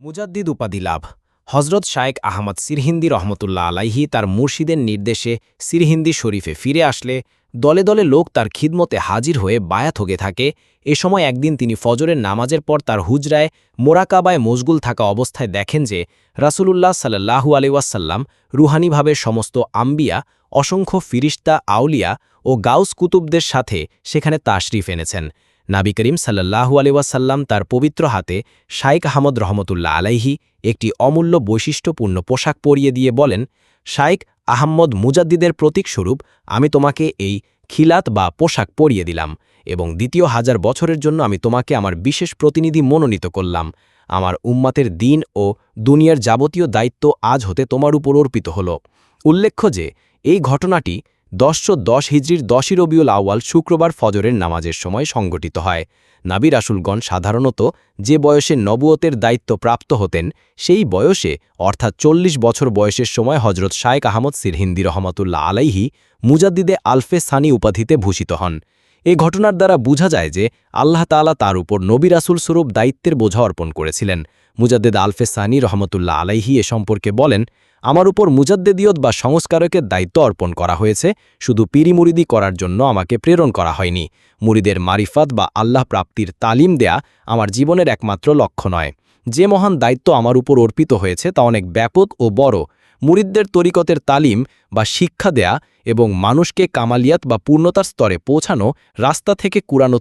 মুজাদ্দিদ উপাধি লাভ। হজরত শায়েক আহমদ সিরহিন্দি রহমতুল্লাহ আলাইহি তার মুর্শিদের নির্দেশে সিরহিন্দি শরীফে ফিরে আসলে, দলে দলে লোক তার খিদমতে হাজির হয়ে বায়াত হগে থাকে। এ সময় একদিন তিনি ফজরের নামাজের পর তার হুজরায় মোরাকাবায় মশগুল থাকা অবস্থায় দেখেন যে, রাসূলুল্লাহ সাল্লাহু আলিওয়াসাল্লাম রুহানিভাবে সমস্ত আম্বিয়া, অসংখ্য ফিরিস্তা, আউলিয়া ও গাউস কুতুবদের সাথে সেখানে তাশরিফ এনেছেন। নাবি করিম সাল্লাহু আলিওয়াসাল্লাম তার পবিত্র হাতে শাইক আহমদ রহমতুল্লাহ আলাইহি একটি অমূল্য বৈশিষ্ট্যপূর্ণ পোশাক পরিয়ে দিয়ে বলেন শাইক আহম্মদ মুজাদ্দিদের প্রতীকস্বরূপ আমি তোমাকে এই খিলাত বা পোশাক পরিয়ে দিলাম এবং দ্বিতীয় হাজার বছরের জন্য আমি তোমাকে আমার বিশেষ প্রতিনিধি মনোনীত করলাম। আমার উম্মাতের দিন ও দুনিয়ার যাবতীয় দায়িত্ব আজ হতে তোমার উপর অর্পিত হল। উল্লেখ্য যে, এই ঘটনাটি দশশো দশ হিজড়ির দশই রবিউল আউয়াল শুক্রবার ফজরের নামাজের সময় সংগঠিত হয়। নাবি রাসুলগণ সাধারণত যে বয়সে নবুয়তের দায়িত্ব প্রাপ্ত হতেন, সেই বয়সে, অর্থাৎ চল্লিশ বছর বয়সের সময় হজরত শায়েক আহমদ সিরহিন্দি রহমতুল্লাহ আলাইহি মুজাদ্দিদে আলফে সানি উপাধিতে ভূষিত হন। এ ঘটনার দ্বারা বোঝা যায় যে আল্লাহ তাআলা তার উপর নবী রাসুল স্বরূপ দায়িত্বের বোঝা অর্পণ করেছিলেন। মুজাদ্দেদ আলফে সানি রহমতুল্লাহ আলাইহি এ সম্পর্কে বলেন, আমার উপর মুজাদ্দেদিয়ত বা সংস্কারকের দায়িত্ব অর্পণ করা হয়েছে, শুধু পিরি মুরিদি করার জন্য আমাকে প্রেরণ করা হয়নি। মুরিদের মারিফাত বা আল্লাহ প্রাপ্তির তালিম দেয়া আমার জীবনের একমাত্র লক্ষ্য নয়। যে মহান দায়িত্ব আমার উপর অর্পিত হয়েছে তা অনেক ব্যাপক ও বড়। মুরিদদের তরিকতের তালিম বা শিক্ষা দেয়া এবং মানুষকে কামালিয়াত বা পূর্ণতার স্তরে পৌঁছানো রাস্তা থেকে কুরানো